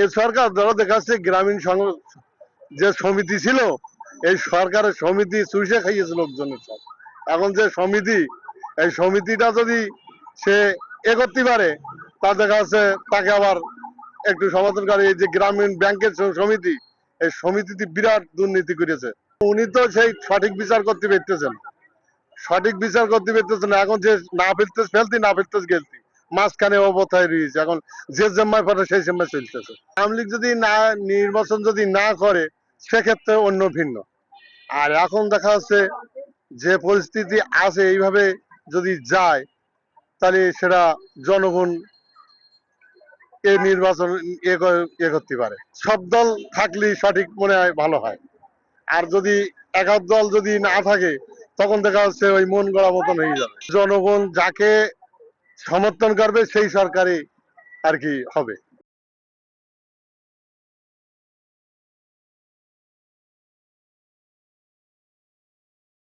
এ সরকার ধরো দেখাচ্ছে গ্রামীণ যে সমিতি ছিল, এই সরকারের সমিতি চুষে খাইয়েছে লোকজনের সব। এখন যে সমিতি, এই সমিতিটা যদি সে এ করতে পারে তা দেখা যাচ্ছে তাকে আবার একটু সমাধান করে। এই যে গ্রামীণ ব্যাংকের সমিতি, এই সমিতিটি বিরাট দুর্নীতি করেছে। উনি তো সেই সঠিক বিচার করতে পেরতেছেন। সঠিক বিচার করতে পারতেছেন এখন যে না ফেলতে ফেলতি না ফেলতে গেলতি মাঝখানে অবস্থায় রয়েছে এখন যে জম্মায় পড়ে সেই জম্মায় চলতেছে। আওয়ামী লীগ যদি না, নির্বাচন যদি না করে, সেক্ষেত্রে অন্য ভিন্ন। আর এখন দেখা যাচ্ছে যে পরিস্থিতি আছে, এইভাবে যদি যায়, তাহলে সেটা জনগণ নির্বাচন এ করে- এ করতে পারে। সব দল থাকলে সঠিক মনে হয় ভালো হয়। আর যদি একাধ দল যদি না থাকে, তখন দেখা যাচ্ছে ওই মন গড়া মতন হয়ে যাবে। জনগণ যাকে সমর্থন করবে সেই সরকারই আর কি হবে।